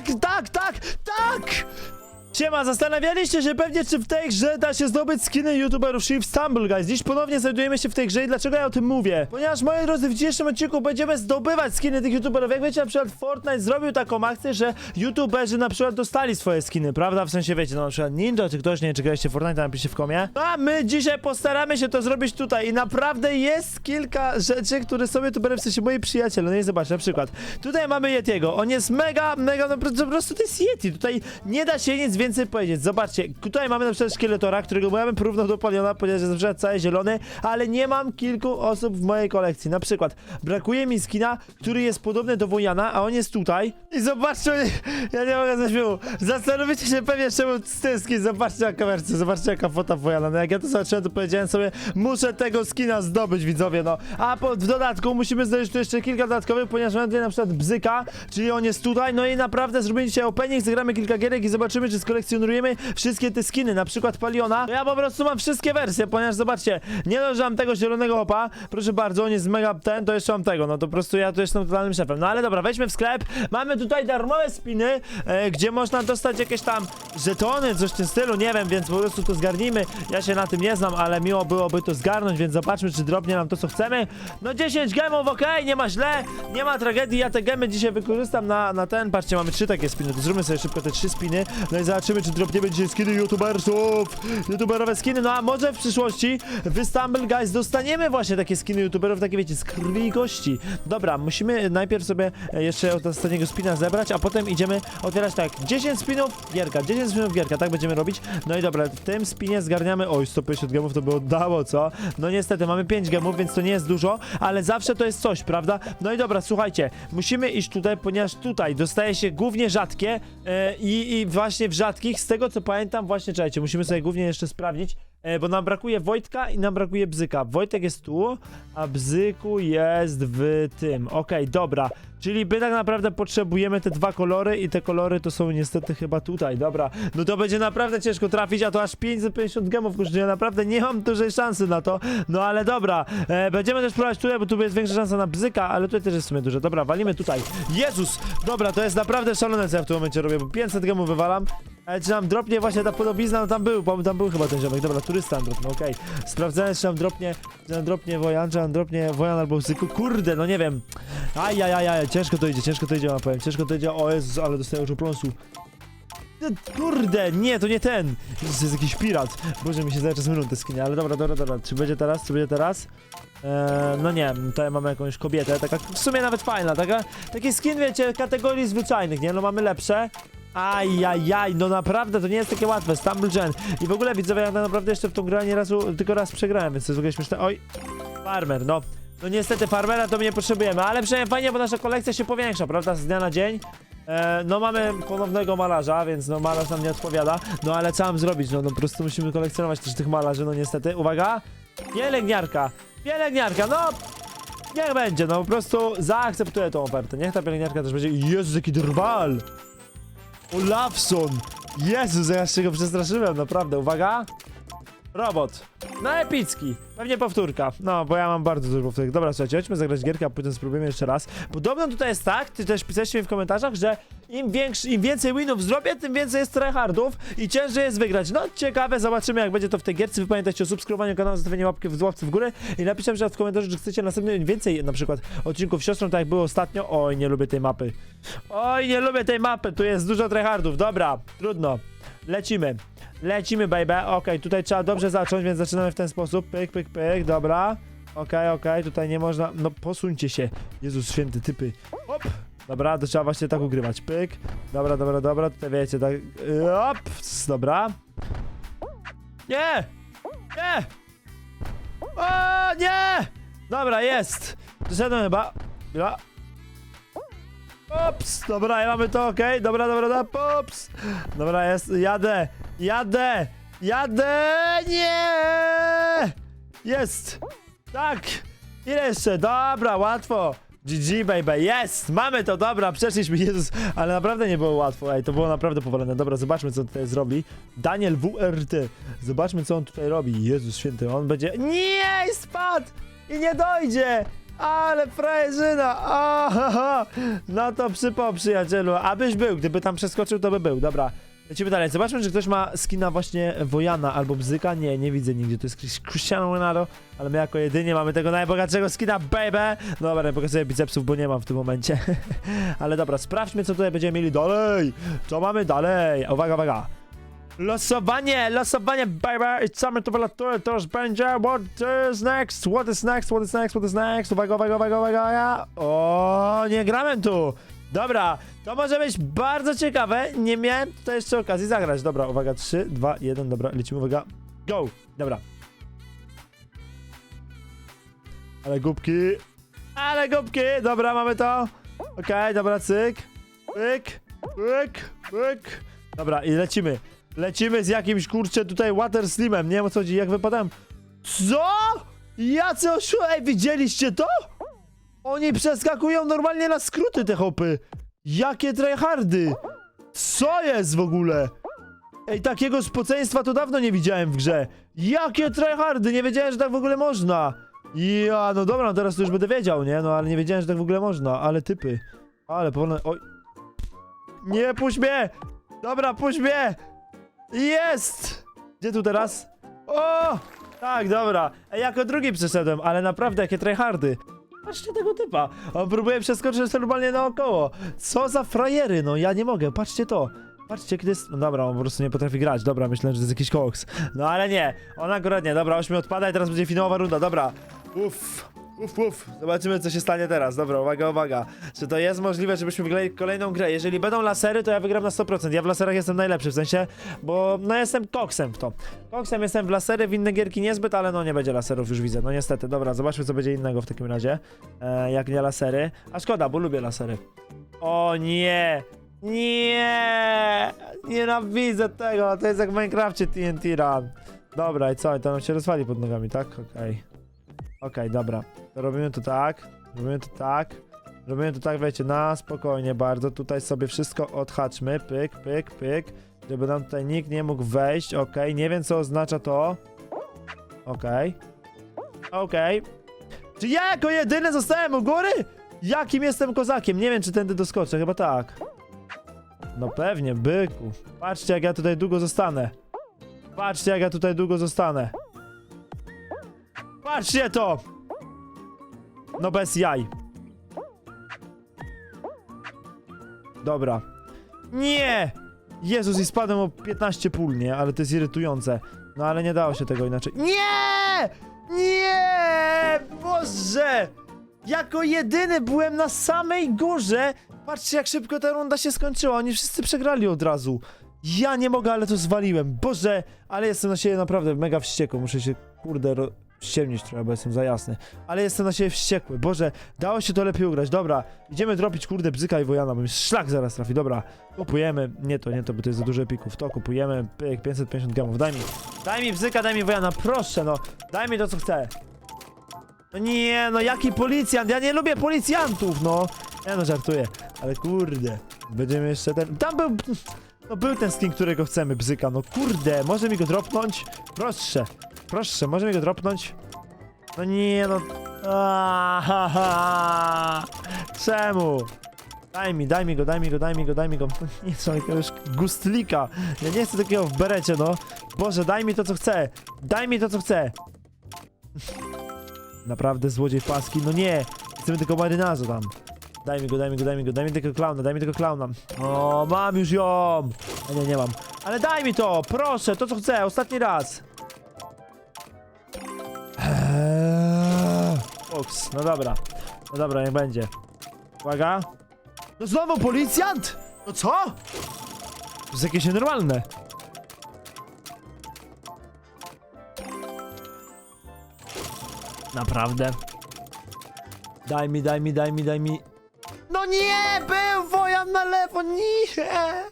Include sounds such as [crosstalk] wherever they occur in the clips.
tak, tak, tak, tak! Siema, zastanawialiście się pewnie, czy w tej grze da się zdobyć skiny youtuberów Shift Stumble, guys. Dziś ponownie znajdujemy się w tej grze i dlaczego ja o tym mówię? Ponieważ, moi drodzy, w dzisiejszym odcinku będziemy zdobywać skiny tych youtuberów. Jak wiecie, na przykład Fortnite zrobił taką akcję, że youtuberzy na przykład dostali swoje skiny, prawda? W sensie, wiecie, no na przykład Ninja, czy ktoś, nie wiem, czy graliście Fortnite, napiszcie w komie. A my dzisiaj postaramy się to zrobić tutaj i naprawdę jest kilka rzeczy, które są youtubery, w sensie moi przyjaciele. No i zobaczcie, na przykład, tutaj mamy Yetiego. On jest mega, mega, no po prostu to jest Yeti. Tutaj nie da się nic więcej powiedzieć. Zobaczcie, tutaj mamy na przykład szkieletora, którego ja bym porównał do Paliona, ponieważ jest na przykład cały zielony, ale nie mam kilku osób w mojej kolekcji. Na przykład, brakuje mi skina, który jest podobny do Wojana, a on jest tutaj. I zobaczcie, ja nie mogę ze śmiechu. Zastanowicie się pewnie, czemu ten. Zobaczcie na kamerce, zobaczcie jaka fota Wojana. No jak ja to zobaczyłem, to powiedziałem sobie, muszę tego skina zdobyć, widzowie, no. A po, w dodatku musimy znaleźć tu jeszcze kilka dodatkowych, ponieważ mamy tutaj na przykład Bzyka, czyli on jest tutaj, no i naprawdę zrobimy dzisiaj opening, zagramy kilka gierek i zobaczymy, czy skolekcjonujemy wszystkie te skiny, na przykład Paliona. Ja po prostu mam wszystkie wersje, ponieważ zobaczcie, nie dość, że mam tego zielonego hopa, proszę bardzo, on jest mega ten, to jeszcze mam tego, no to po prostu ja tu jestem totalnym szefem. No ale dobra, weźmy w sklep, mamy tutaj darmowe spiny, e, gdzie można dostać jakieś tam żetony, coś w tym stylu, nie wiem, więc po prostu to zgarnijmy. Ja się na tym nie znam, ale miło byłoby to zgarnąć, więc zobaczmy, czy drobnie nam to, co chcemy. No 10 gemów, okej, nie ma źle, nie ma tragedii, ja te gemy dzisiaj wykorzystam na, na ten, patrzcie, mamy trzy takie spiny, to zróbmy sobie szybko te trzy spiny, no i zobaczymy, czy drobniemy dzisiaj skiny youtubersów, youtuberowe skiny, no a może w przyszłości w Stumble Guys dostaniemy właśnie takie skiny youtuberów, takie wiecie, z krwi i. Dobra, musimy najpierw sobie e, jeszcze od ostatniego spina zebrać, a potem idziemy otwierać tak, 10 spinów, gierka, 10 spinów, gierka, tak będziemy robić. No i dobra, w tym spinie zgarniamy, oj, 150 gemów to by oddało, co? No niestety, mamy 5 gemów, więc to nie jest dużo, ale zawsze to jest coś, prawda? No i dobra, słuchajcie, musimy iść tutaj, ponieważ tutaj dostaje się głównie rzadkie e, i, i właśnie w rzadkich, z tego co pamiętam, właśnie, czekajcie, musimy sobie głównie jeszcze sprawdzić, e, bo nam brakuje Wojtka i nam brakuje Bzyka. Wojtek jest tu, a Bzyku jest w tym. Okej, dobra. Czyli my tak naprawdę potrzebujemy te dwa kolory i te kolory to są niestety chyba tutaj. Dobra, no to będzie naprawdę ciężko trafić, a to aż 550 gemów kosztuje. Naprawdę nie mam dużej szansy na to. No ale dobra, e, będziemy też próbować tutaj, bo tu jest większa szansa na Bzyka, ale tutaj też jest w sumie. Dobra, walimy tutaj. Jezus! Dobra, to jest naprawdę szalone, co ja w tym momencie robię, bo 500 gemów wywalam. Ale czy nam dropnie właśnie ta podobizna? No tam był, bo tam był chyba ten ziomek. Dobra, turysta nam dropnie, okej. Sprawdzałem, czy nam dropnie, czy nam dropnie Wojan, czy nam dropnie Wojan albo Bzyku. Kurde, no nie wiem. Ajajajaj, ciężko to idzie, ciężko to idzie, wam powiem. Ciężko to idzie, o Jezus, ale dostaję już pląsu. No, Kurde, nie, to nie ten. Jezus, jest jakiś pirat. Boże, mi się cały czas mylą te skinie, ale dobra, dobra, dobra. Czy będzie teraz, czy będzie teraz? Eee, no nie, tutaj mamy jakąś kobietę, taka w sumie nawet fajna, taka, taki skin, wiecie, kategorii zwyczajnych, nie? No mamy lepsze. Ajajaj, no naprawdę to nie jest takie łatwe, Stumble Gen. I w ogóle widzowie, ja naprawdę jeszcze w tą grę nie razu, tylko raz przegrałem, więc to jest w ogóle śmieszne. Oj, farmer, no. No niestety farmera to my nie potrzebujemy, ale przynajmniej fajnie, bo nasza kolekcja się powiększa, prawda, z dnia na dzień. E, no mamy ponownego malarza, więc no malarz nam nie odpowiada. No ale co mam zrobić? No, no po prostu musimy kolekcjonować też tych malarzy, no niestety. Uwaga! Pielęgniarka! Pielęgniarka, no! Niech będzie, no po prostu zaakceptuję tą ofertę. Niech ta pielęgniarka też będzie. Jezus, jaki drwal! Olafson! Jezus, ja się go przestraszyłem, naprawdę. Uwaga! Robot. No epicki. Pewnie powtórka. No, bo ja mam bardzo dużo powtórek. Dobra, słuchajcie, chodźmy zagrać gierkę, a potem spróbujemy jeszcze raz. Podobno tutaj jest tak, ty też pisaliście mi w komentarzach, że im, większy, im więcej winów zrobię, tym więcej jest tryhardów i ciężej jest wygrać. No, ciekawe, zobaczymy jak będzie to w tej gierce. Wy pamiętajcie o subskrybowaniu kanału, zostawieniu łapki w łapce w górę i napiszcie że w komentarzu, że chcecie następnie więcej na przykład odcinków siostrą, tak jak było ostatnio. Oj, nie lubię tej mapy. Oj, nie lubię tej mapy, tu jest dużo tryhardów. Dobra, trudno. Lecimy. Lecimy, baby. Okej, tutaj trzeba dobrze zacząć, więc zaczynamy w ten sposób. Pyk, pyk, pyk, dobra. Okej, okej, tutaj nie można. No posuńcie się. Jezus święty, typy. Hop! Dobra, to trzeba właśnie tak ugrywać. Pyk. Dobra, dobra, dobra. Tutaj wiecie, tak. Hop! Dobra. Nie! Nie! O, nie! Dobra, jest. Doszedłem chyba. Pops! Dobra, mamy to, okej. Dobra, dobra, dobra. Pops! Dobra, jest. Jadę! Jadę! Jadę! Nie! Jest! Tak! Ile jeszcze? Dobra, łatwo! GG, baby, jest! Mamy to, dobra, przeszliśmy, Jezus, ale naprawdę nie było łatwo, ej, to było naprawdę powolne. Dobra, zobaczmy, co tutaj zrobi. Daniel WRT, zobaczmy, co on tutaj robi. Jezus święty, on będzie... Nie! Spadł! I nie dojdzie! Ale frajerzyna! Aha! No to przypał przyjacielu, abyś był, gdyby tam przeskoczył, to by był. Dobra, lecimy dalej. Zobaczmy, czy ktoś ma skina właśnie Wojana albo Bzyka. Nie, nie widzę nigdzie. To jest Cristiano Ronaldo, ale my jako jedynie mamy tego najbogatszego skina, baby! Dobra, nie pokazuję bicepsów, bo nie mam w tym momencie. [laughs] ale dobra, sprawdźmy, co tutaj będziemy mieli dalej. Co mamy dalej? Uwaga, uwaga. Losowanie, losowanie, baby! It's summer to wylatuję, to już będzie. What is next? What is next? What is next? What is next? Uwaga, uwaga, uwaga, uwaga, uwaga. O, nie grałem tu. Dobra, to może być bardzo ciekawe. Nie miałem tutaj jeszcze okazji zagrać. Dobra, uwaga, 3, 2, 1, dobra, lecimy, uwaga. Go! Dobra. Ale głupki. Ale głupki! Dobra, mamy to. Okej, dobra, cyk. Pyk, pyk, pyk. Dobra, i lecimy. Lecimy z jakimś kurczę tutaj water slimem. Nie wiem o co chodzi, jak wypadałem. Co? Jacy oszu... Ej, widzieliście to? Oni przeskakują normalnie na skróty te hopy. Jakie tryhardy. Co jest w ogóle? Ej, takiego spoceństwa to dawno nie widziałem w grze. Jakie tryhardy, nie wiedziałem, że tak w ogóle można. Ja, no dobra, no teraz to już będę wiedział, nie? No ale nie wiedziałem, że tak w ogóle można. Ale typy. Ale powolno... Oj. Nie, puść mnie! Dobra, puść mnie! Jest! Gdzie tu teraz? O! Tak, dobra. Jako drugi przeszedłem, ale naprawdę jakie tryhardy. Patrzcie tego typa. On próbuje przeskoczyć normalnie naokoło. Co za frajery, no ja nie mogę. Patrzcie to. Patrzcie, kiedy jest... No dobra, on po prostu nie potrafi grać. Dobra, myślałem, że to jest jakiś koks. No ale nie. On akurat nie. Dobra, 8 odpada i teraz będzie finałowa runda. Dobra. Uff. Uff, uff. Zobaczymy, co się stanie teraz. Dobra, uwaga, uwaga. Czy to jest możliwe, żebyśmy wygrali kolejną grę? Jeżeli będą lasery, to ja wygram na 100%. Ja w laserach jestem najlepszy, w sensie, bo no jestem koksem w to. Koksem jestem w lasery, w inne gierki niezbyt, ale no nie będzie laserów, już widzę. No niestety, dobra, zobaczmy, co będzie innego w takim razie. E, jak nie lasery. A szkoda, bo lubię lasery. O nie! Nie! Nienawidzę tego, to jest jak w Minecrafcie TNT Run. Dobra, i co? I to nam się rozwali pod nogami, tak? Okej. Okej, dobra. To robimy to tak. Robimy to tak. Robimy to tak, wiecie, na spokojnie bardzo. Tutaj sobie wszystko odhaczmy. Pyk, pyk, pyk. Żeby nam tutaj nikt nie mógł wejść. Okej, nie wiem co oznacza to. Okej. Okej. Czy ja jako jedyny zostałem u góry? Jakim jestem kozakiem? Nie wiem, czy tędy doskoczę, chyba tak. No pewnie, byku. Patrzcie, jak ja tutaj długo zostanę. Patrzcie, jak ja tutaj długo zostanę. Patrzcie to! No bez jaj. Dobra. Nie! Jezus, i spadłem o 15 pól, nie? Ale to jest irytujące. No ale nie dało się tego inaczej. Nie! Nie! Boże! Jako jedyny byłem na samej górze. Patrzcie, jak szybko ta runda się skończyła. Oni wszyscy przegrali od razu. Ja nie mogę, ale to zwaliłem. Boże, ale jestem na siebie naprawdę mega wściekły. Muszę się, kurde. Ściemnić trochę, bo jestem za jasny. Ale jestem na siebie wściekły. Boże, dało się to lepiej ugrać. Dobra, idziemy dropić, kurde, bzyka i wojana, bo mi szlak zaraz trafi. Dobra, kupujemy. Nie to, nie to, bo to jest za dużo epików. To kupujemy. Pyk, 550 gemów. Daj mi. Daj mi bzyka, daj mi wojana. Proszę, no. Daj mi to, co chcę. No nie, no jaki policjant? Ja nie lubię policjantów, no. Ja no żartuję, ale kurde. Będziemy jeszcze ten... Tam był... No był ten skin, którego chcemy, bzyka, no kurde. Może mi go dropnąć? Proszę. Proszę, może mi go dropnąć? No nie, no... Ahaha. Czemu? Daj mi, daj mi go, daj mi go, daj mi go, daj mi go. [laughs] Nie chcę jakiegoś gustlika. Ja nie chcę takiego w berecie, no. Boże, daj mi to, co chcę. Daj mi to, co chcę. [laughs] Naprawdę złodziej paski? No nie! Chcemy tylko marynarza tam. Daj mi go, daj mi go, daj mi go, daj mi tego klauna, daj mi tego klauna. O, mam już ją! A nie, nie mam. Ale daj mi to, proszę, to co chcę, ostatni raz. Eee, Fox, no dobra. No dobra, niech będzie. Uwaga. No znowu policjant? No co? To jest jakieś nienormalne. Naprawdę. Daj mi, daj mi, daj mi, daj mi. No nie! Był wojan na lewo! Nie!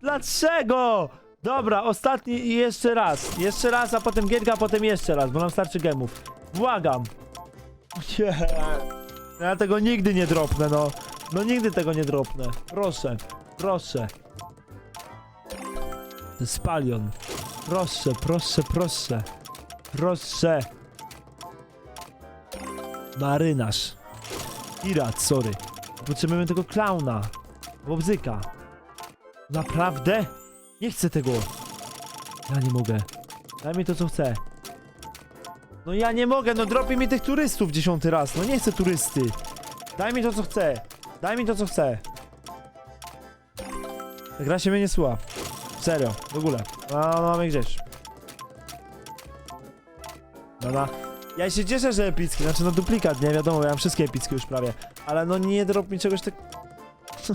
Dlaczego? Dobra, ostatni i jeszcze raz. Jeszcze raz, a potem gierka, a potem jeszcze raz, bo nam starczy gemów. Błagam. Nie. Ja tego nigdy nie dropnę, no. No nigdy tego nie dropnę. Proszę, proszę. Spalion. Proszę, proszę, proszę. Proszę. Marynarz. Pirat, sorry. Potrzebujemy tego klauna. Bobzyka. Naprawdę? Nie chcę tego. Ja nie mogę. Daj mi to, co chcę. No ja nie mogę, no dropi mi tych turystów dziesiąty raz. No nie chcę turysty. Daj mi to, co chcę. Daj mi to, co chcę. Ta gra się mnie nie słucha. Serio, w ogóle. No, no mamy gdzieś. Dobra. Ja się cieszę, że epicki, znaczy no duplikat, nie wiadomo, ja mam wszystkie epickie już prawie. Ale no nie drop mi czegoś tak... [laughs]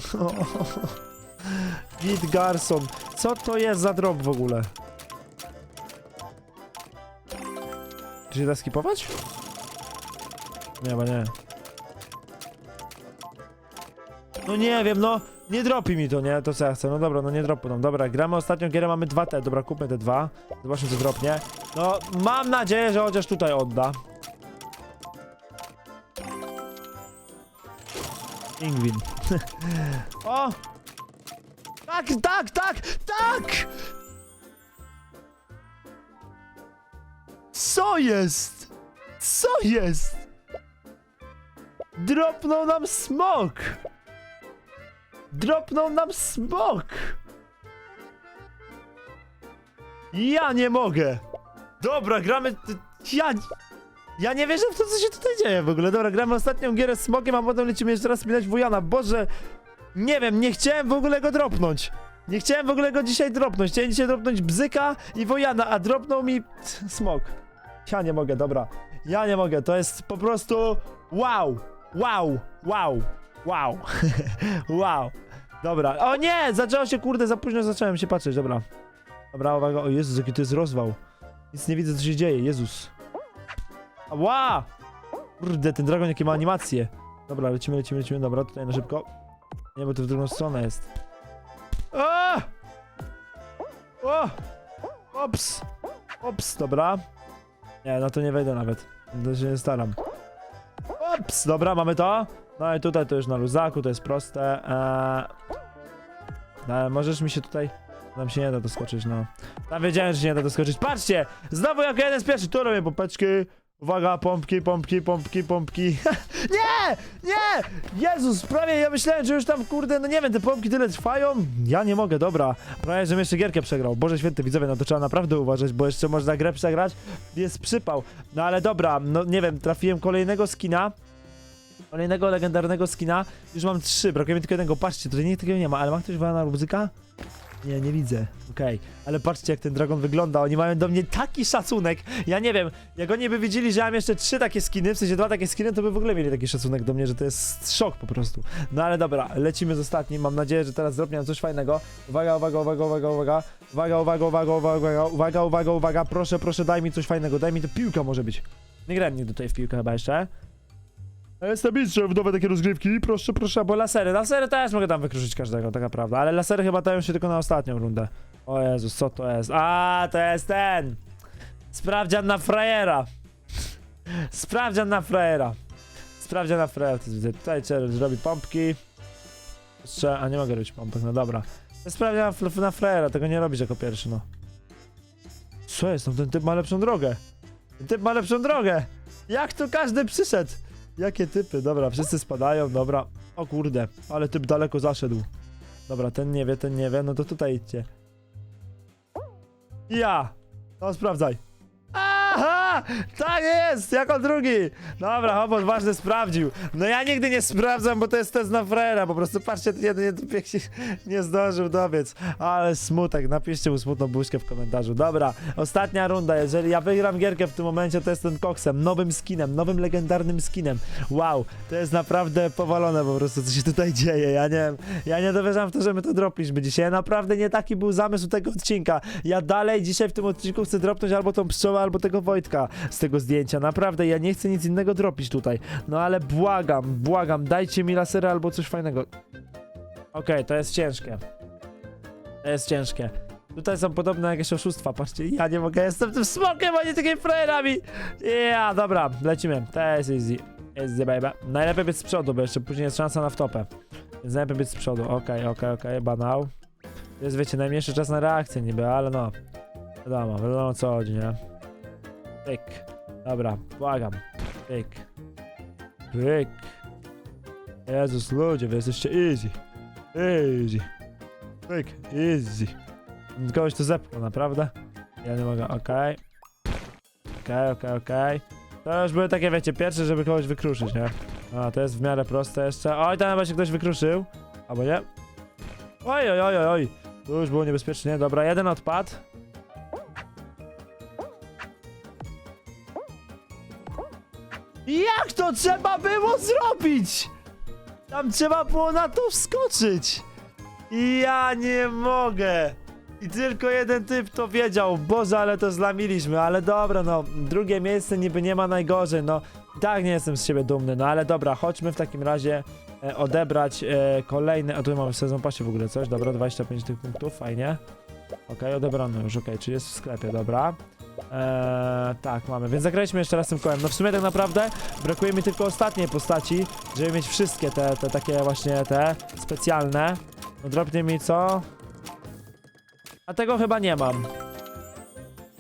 Git Garson. Co to jest za drop w ogóle? Czy się da skipować? Nie, chyba nie. No nie wiem, no nie dropi mi to, nie? To co ja chcę. No dobra, no nie dropu nam. Dobra, gramy ostatnią gierę, mamy dwa te. Dobra, kupmy te dwa. Zobaczmy co dropnie. No, mam nadzieję, że chociaż tutaj odda. Pingwin. [laughs] o! Tak, tak, tak, tak! Co jest? Co jest? Dropnął nam smok! Dropnął nam smok! Ja nie mogę! Dobra, gramy... Ja... Ja nie wierzę w to, co się tutaj dzieje w ogóle. Dobra, gramy ostatnią gierę z smokiem, a potem lecimy jeszcze raz minąć Wujana. Boże... Nie wiem, nie chciałem w ogóle go dropnąć. Nie chciałem w ogóle go dzisiaj dropnąć. Chciałem dzisiaj dropnąć Bzyka i Wojana, a dropnął mi smok. Ja nie mogę, dobra. Ja nie mogę, to jest po prostu... Wow! Wow! Wow! Wow! [laughs] wow! Dobra, o nie! Zaczęło się, kurde, za późno zacząłem się patrzeć, dobra. Dobra, uwaga, o Jezus, jaki to jest rozwał. Nic nie widzę, co się dzieje, Jezus. Ła! Kurde, ten dragon jakie ma animacje. Dobra, lecimy, lecimy, lecimy, dobra, tutaj na szybko. Nie, bo to w drugą stronę jest. A! O! Ops! Ops, dobra. Nie, no to nie wejdę nawet. To się nie staram. Ops, dobra, mamy to. No i tutaj to już na luzaku, to jest proste. Eee... No, możesz mi się tutaj... Nam się nie da doskoczyć, no. Tam wiedziałem, że się nie da doskoczyć. Patrzcie! Znowu jako jeden z pierwszych. Tu robię pompeczki. Uwaga, pompki, pompki, pompki, pompki. [laughs] nie! Nie! Jezus, prawie ja myślałem, że już tam, kurde, no nie wiem, te pompki tyle trwają. Ja nie mogę, dobra. Prawie, żebym jeszcze gierkę przegrał. Boże święty, widzowie, no to trzeba naprawdę uważać, bo jeszcze można grę przegrać. Jest przypał. No ale dobra, no nie wiem, trafiłem kolejnego skina. Kolejnego legendarnego skina. Już mam trzy, brakuje mi tylko jednego. Patrzcie, tutaj nikt takiego nie ma, ale ma ktoś na Rubzyka? Nie, nie widzę. Okej, ale patrzcie jak ten dragon wygląda. Oni mają do mnie taki szacunek. Ja nie wiem, jak oni by wiedzieli, że ja mam jeszcze trzy takie skiny, w sensie dwa takie skiny, to by w ogóle mieli taki szacunek do mnie, że to jest szok po prostu. No ale dobra, lecimy z ostatnim. Mam nadzieję, że teraz zrobię coś fajnego. Uwaga, uwaga, uwaga, uwaga, uwaga. Uwaga, uwaga, uwaga, uwaga, uwaga, uwaga, uwaga, uwaga. Proszę, proszę, daj mi coś fajnego. Daj mi to piłka może być. Nie grałem nigdy tutaj w piłkę chyba jeszcze. Jestem mistrzem w nowe takie rozgrywki, proszę, proszę, bo lasery, lasery też mogę tam wykruszyć każdego, taka prawda, ale lasery chyba dają się tylko na ostatnią rundę. O Jezus, co to jest? A, to jest ten! Sprawdzian na frajera! Sprawdzian na frajera! Sprawdzian na frajera, to widzę. Tutaj trzeba zrobić pompki. Jeszcze, a nie mogę robić pompek, no dobra. Sprawdzian na, na frajera, tego nie robisz jako pierwszy, no. Co jest? No ten typ ma lepszą drogę. Ten typ ma lepszą drogę! Jak tu każdy przyszedł? Jakie typy? Dobra, wszyscy spadają, dobra. O kurde, ale typ daleko zaszedł. Dobra, ten nie wie, ten nie wie, no to tutaj idźcie. Ja! No sprawdzaj. Tak jest! Jako drugi! Dobra, hop, odważny sprawdził. No ja nigdy nie sprawdzam, bo to jest test na frera. Po prostu patrzcie, jeden typek się nie zdążył dobiec. Ale smutek, napiszcie mu smutną buźkę w komentarzu. Dobra, ostatnia runda. Jeżeli ja wygram gierkę w tym momencie, to jest ten koksem, nowym skinem, nowym legendarnym skinem. Wow, to jest naprawdę powalone po prostu, co się tutaj dzieje. Ja nie wiem, ja nie dowierzam w to, że my to dropliśmy dzisiaj. Naprawdę nie taki był zamysł tego odcinka. Ja dalej dzisiaj w tym odcinku chcę dropnąć albo tą pszczołę, albo tego Wojtka z tego zdjęcia. Naprawdę, ja nie chcę nic innego dropić tutaj. No ale błagam, błagam, dajcie mi lasery albo coś fajnego. Okej, to jest ciężkie. To jest ciężkie. Tutaj są podobne jakieś oszustwa, patrzcie, ja nie mogę, jestem tym smokiem, a nie takimi frajerami. Ja, dobra, lecimy. To jest easy. Easy, baby. Najlepiej być z przodu, bo jeszcze później jest szansa na wtopę. Więc najlepiej być z przodu. Okej, okej, okej, banał. To jest, wiecie, najmniejszy czas na reakcję niby, ale no. Wiadomo, wiadomo o co chodzi, nie? Tyk. Dobra, błagam. Tyk. Pyk. Jezus, ludzie, wy jesteście easy. Easy. Pyk, easy. Kogoś to zepchnął, naprawdę? Ja nie mogę, okej. Okej, okej, okej. To już były takie, wiecie, pierwsze, żeby kogoś wykruszyć, nie? A, to jest w miarę proste jeszcze. Oj, tam chyba się ktoś wykruszył. Albo nie? Oj, oj, oj, oj, oj. Tu już było niebezpiecznie. Dobra, jeden odpadł. Trzeba było zrobić? Tam trzeba było na to wskoczyć. Ja nie mogę. I tylko jeden typ to wiedział. Boże, ale to zlamiliśmy. Ale dobra, no. Drugie miejsce niby nie ma najgorzej. No, i tak nie jestem z siebie dumny. No ale dobra, chodźmy w takim razie e, odebrać e, kolejny. A tu mamy w sezon pasie w ogóle coś. Dobra, 25 tych punktów, fajnie. Okej, odebrano już, okej, czy jest w sklepie, dobra. Eee, tak, mamy, więc zagraliśmy jeszcze raz tym kołem. No w sumie tak naprawdę brakuje mi tylko ostatniej postaci, żeby mieć wszystkie te, te takie właśnie te specjalne. No dropnie mi co? A tego chyba nie mam.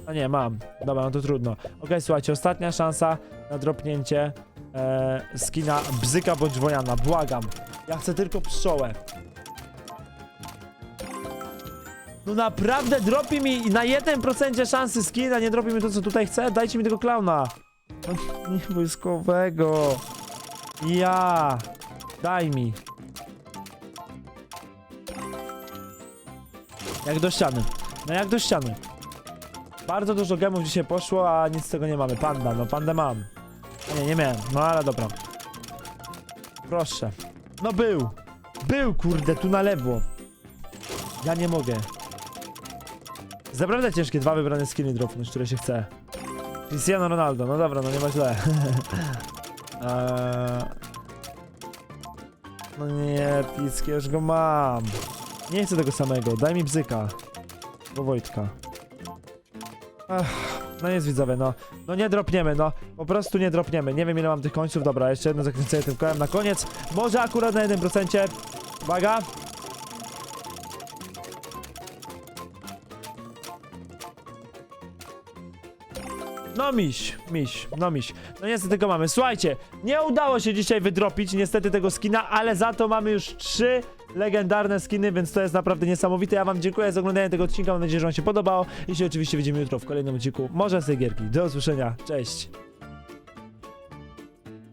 A nie, mam. Dobra, no to trudno. Okej, słuchajcie, ostatnia szansa na dropnięcie e, skina Bzyka bądź Wojana. Błagam. Ja chcę tylko pszczołę. No naprawdę dropi mi na 1% szansy skin, a nie dropi mi to, co tutaj chcę? Dajcie mi tego klauna. Nie błyskowego. Ja. Daj mi. Jak do ściany. No jak do ściany. Bardzo dużo gemów dzisiaj poszło, a nic z tego nie mamy. Panda, no pandę mam. Nie, nie miałem. No ale dobra. Proszę. No był. Był, kurde, tu na lewo. Ja nie mogę. Naprawdę ciężkie dwa wybrane skiny dropnąć, które się chce. Cristiano Ronaldo, no dobra, no nie ma źle. [laughs] eee... No nie, Picki, już go mam. Nie chcę tego samego, daj mi bzyka. Bo Wojtka. Ach, no jest widzowie, no. No nie dropniemy, no. Po prostu nie dropniemy. Nie wiem ile mam tych końców. Dobra, jeszcze jedno zakręcenie tym kołem na koniec. Może akurat na 1%. Uwaga. No miś, miś, no miś. No niestety go mamy. Słuchajcie, nie udało się dzisiaj wydropić niestety tego skina, ale za to mamy już trzy legendarne skiny, więc to jest naprawdę niesamowite. Ja wam dziękuję za oglądanie tego odcinka, mam nadzieję, że wam się podobało. I się oczywiście widzimy jutro w kolejnym odcinku, może z tej gierki. Do usłyszenia, cześć!